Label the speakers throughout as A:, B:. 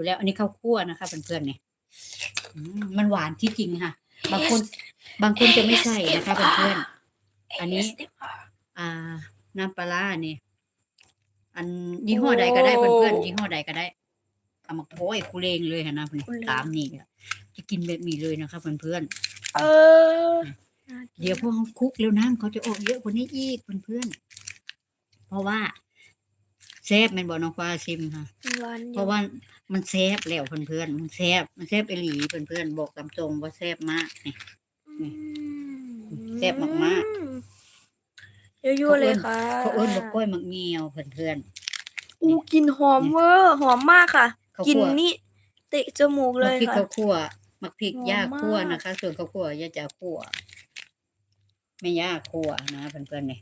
A: อยู่แล้ว อันนี้ข้าวคั่วนะคะเพื่อนๆเนี่ยอืมมันหวานที่จริงค่ะ บางคนบางคนจะไม่ใส่นะคะเพื่อนๆอันนี้ อ่า น้ำปลาร้าเนี่ยอันยี่ห้อใดก็ได้เพื่อนๆยี่ห้อใดก็ได้เอามาโอ้ยคุเลงเลยค่ะนะนี่ตามนี่อะจะกินแบบนี้เลยนะคะเพื่อนๆ
B: เออ
A: เดี๋ยวพอเขาคลุกแล้วน้ำเขาจะออกเยอะกว่านี้อีกเพื่อนๆเพราะว่า แซบแมันบอกน้องฟ้าชิมค่ะ
B: หวาน
A: เพราะว่ามันแซบแล้วเพื่อนๆมันแซบมันแซบไปหลีเพื่อนๆบอกตามตรงว่าแซบมากนี่ แซ่บมาก
B: ๆเยอะๆเลยค่ะ
A: เขาเอิ้นบอกกล้วยมักเงียวเพื่อน
B: อู้กลินหอมเวอร์หอมมากค่ะ
A: ๆเขาว
B: กลิน
A: คั่ว
B: นี่เตะจมูกเล
A: มัก
B: ย
A: พริก
B: ค่ะ
A: ข้าวคั่วมักพริก
B: หอม
A: ย่าคั่ว
B: มาก
A: นะคะ ส่วนข้าวคั่วย่าจะคั่วไม่ย่าคั่วนะเพื่อนๆเนี่ย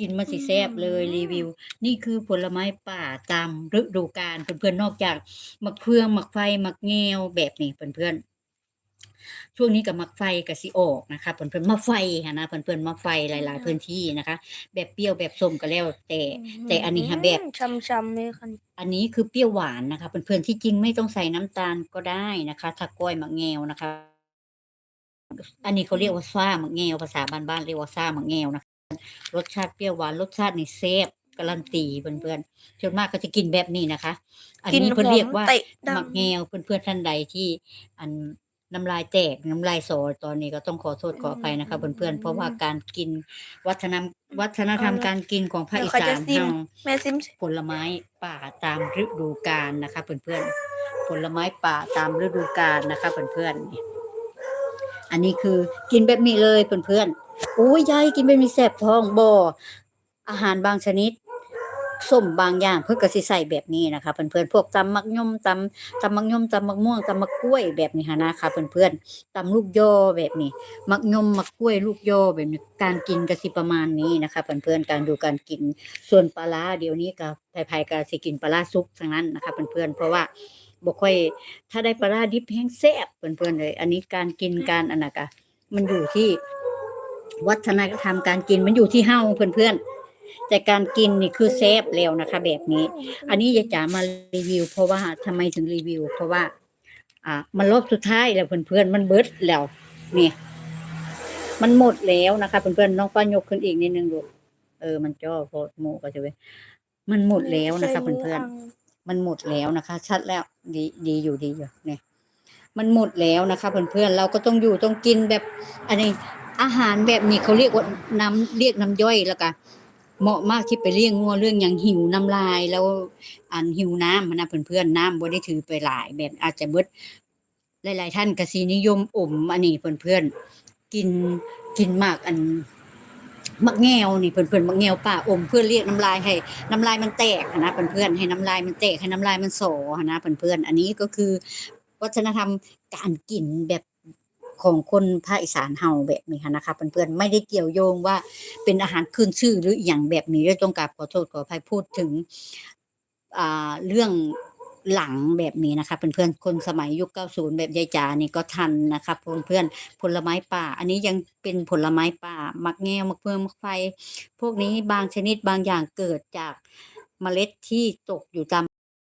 A: กินมาสิแซบเลยรีวิว นี่คือผลไม้ป่าตามฤดูกาลเพื่อนๆนอกจากมักเฟืองมักไฟมักเงียวแบบนี้เพื่อนๆช่วงนี้กับมักไฟกับสิออกนะคะเพื่อนๆมาไฟค่ะนะเพื่อนๆมาไฟหลาย ๆ พื้นที่นะคะ แบบเปรี้ยวแบบส้มก็แล้ว แต่ แต่อันนี้ค่ะแบบ
B: ช้ำๆเลยค่ะ
A: อันนี้คือเปรี้ยวหวานนะคะเพื่อนๆที่จริงไม่ต้องใส่น้ำตาลก็ได้นะคะถ้ากล้วยมักแงวนะคะ อันนี้เขาเรียกว่าซ่ามักแงวภาษาบ้านๆเรียกว่าซ่ามักแงวนะคะ รสชาติเปรี้ยวหวานรสชาตินี่แซ่บการันตีเพื่อนๆส่วนมากก็จะกินแบบนี้นะคะ อันนี้เพื่อนเรียกว่า
B: เตะดัง
A: มักแงวเพื่อนๆท่านใดที่อันน้ำลายแตกน้ำลายสอตอนนี้ก็ต้องขอโทษขออภัยนะคะเพื่อนๆเพราะว่าการกินวัฒนธรรมวัฒนธรรมการกินของภาคอีสานเรา
B: แม่ซิม
A: ผลไม้ป่าตามฤดูกาลนะคะเพื่อนๆผลไม้ป่าตามฤดูกาลนะคะเพื่อนๆเนี่ยอันนี้คือกินแบบนี้เลยเพื่อนๆ โอ้ยยายกินแบบนี้แสบท้องบ่อาหารบางชนิดส้มบางอย่างเพื่อก็สิใส่แบบนี้นะคะเพื่อนๆพวกตำมักย่อมตำตำมักย่อมตำมักม่วงตำมักกล้วยแบบนี้ค่ะนะคะเพื่อนๆตำลูกยอแบบนี้ มักย่อมมักกล้วยลูกยอแบบนี้การกินก็สิประมาณนี้นะคะเพื่อนๆการดูการกินส่วนปลาร้าเดี๋ยวนี้ก็ไผๆก็สิกินปลาร้าซุปทั้งนั้นนะคะเพื่อนๆเพราะว่าบ่ค่อยถ้าได้ปลาร้าดิบแห้งแซ่บเพื่อนๆเลย อันนี้การกินการอันนะก็มันอยู่ที่ วัฒนธรรมการกินมันอยู่ที่เฮาเพื่อนๆ แต่การกินนี่คือแซ่บแล้วนะคะ แบบนี้ อันนี้ยายจ๋ามารีวิว เพราะว่าทำไมถึงรีวิว เพราะว่า อ่า มันรอบสุดท้ายแล้วเพื่อนๆ มันเบิดแล้วนี่มันหมดแล้วนะคะเพื่อนๆน้องป้ายกขึ้นอีกนิดนึงลูกเออ มันจ่อโพดหมูก็จะเว้ยมันหมดแล้วนะคะเพื่อนๆมันหมดแล้วนะคะ ชัดแล้วดีดีอยู่ดีอยู่เนี่ยมันหมดแล้วนะคะเพื่อนๆเราก็ต้องอยู่ต้องกินแบบ อันนี้ อาหารแบบนี้เขาเรียกว่าน้ำเรียกน้ำย่อยแล้วก็เหมาะมากที่ไปเลี้ยงงัวเรื่องอย่างหิวน้ำลายแล้วอันหิวน้ำนะเพื่อนๆน้ำบ่ได้ถือไปหลาย แบบอาจจะเบิดหลาย ๆ ท่านกสินิยมอมอันนี้เพื่อนๆกินกินมากอันมักแงวนี่เพื่อนๆมักแงวป่าอมเพื่อเรียกน้ำลายให้น้ำลายมันแตกนะเพื่อนๆให้น้ำลายมันแตกให้น้ำลายมันโสนะเพื่อนๆอันนี้ก็คือวัฒนธรรมการกินแบบ ของคนภาคอีสานเฮาแบบนี้ค่ะนะคะเพื่อนๆไม่ได้เกี่ยวโยงว่าเป็นอาหารขึ้นชื่อหรืออย่างแบบนี้ด้วยต้องกราบขอโทษขออภัยพูดถึงอ่าเรื่องหลังแบบนี้นะคะเพื่อนๆคนสมัยยุค 90 แบบยายจ๋านี่ก็ทันนะคะเพื่อนๆผลไม้ป่า อันนี้ยังเป็นผลไม้ป่า มักแง่มักเฟืองมักไฟ พวกนี้บางชนิดบางอย่างเกิดจากเมล็ดที่ตกอยู่ตาม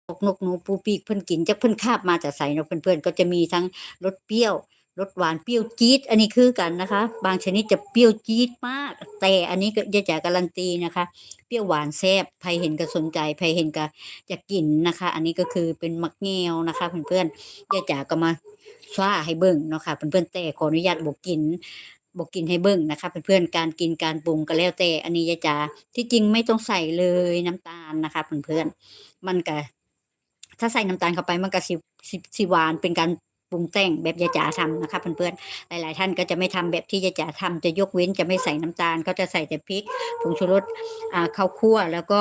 A: นกนกหนูปูปีกเพิ่อนกินจากเพิ่อนคาบมาจากใส่เนาะเพื่อนๆก็จะมีทั้งรสเปรี้ยว รสหวานเปรี้ยวจี๊ดอันนี้คือกันนะคะ บางชนิดจะเปรี้ยวจี๊ดมาก แต่อันนี้ก็ยายจ๋าการันตีนะคะ เปรี้ยวหวานแซ่บใครเห็นก็สนใจใครเห็นก็จะกินนะคะ อันนี้ก็คือเป็นมักแงวนะคะ เพื่อนๆยาจ๋าก็มาฟ้าให้เบิ่งเนาะค่ะเพื่อนๆแต่ขออนุญาตบอกกินบอกกินให้เบิ่งนะคะเพื่อนๆการกินการปรุงก็แล้วแต่อันนี้ยาจ๋าที่จริงไม่ต้องใส่เลยน้ำตาลนะคะเพื่อนๆมันก็ถ้าใส่น้ำตาลเข้าไปมันก็สิสิหวานเป็นการ ปรุงแต่งแบบยายจ๋าทำนะคะเพื่อนๆ หลายๆ ท่านก็จะไม่ทำแบบที่ยายจ๋าทำจะยกเว้นจะไม่ใส่น้ำตาล ก็จะใส่แต่พริกผงชูรสข้าวคั่วแล้วก็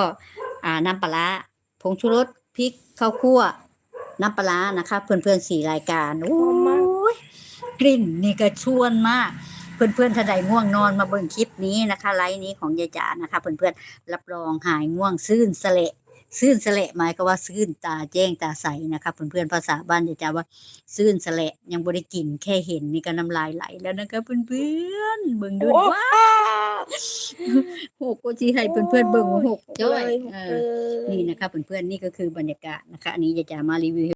A: น้ำปลาผงชูรสพริกข้าวคั่วน้ำปลานะคะเพื่อนๆสี่รายการโอ้ยกลิ่นนี่ก็ชวนมาก เพื่อนๆท่านใดง่วงนอนมาเบิ่งคลิปนี้นะคะ ไลฟ์นี้ของยายจ๋านะคะ เพื่อนๆรับรองหายง่วงซื่นเสละ ซื่นเสละหมายก็ว่าซื่นตาแจ้งตาใสนะคะเพื่อนๆภาษาบ้านยายจ๋าว่าซื่นเสละยังบ่ได้กินแค่เห็นนี่ก็น้ำลายไหลแล้วนะคะเพื่อนๆเบิ่งดูว้าหกก็จีให้เพื่อนๆเบิ่งหกจ้อย
B: เลย
A: เอ
B: เอ
A: อ
B: อ
A: นี่นะคะเพื่อนๆนี่ก็คือบรรยากาศนะคะ อันนี้จะจะมารีวิว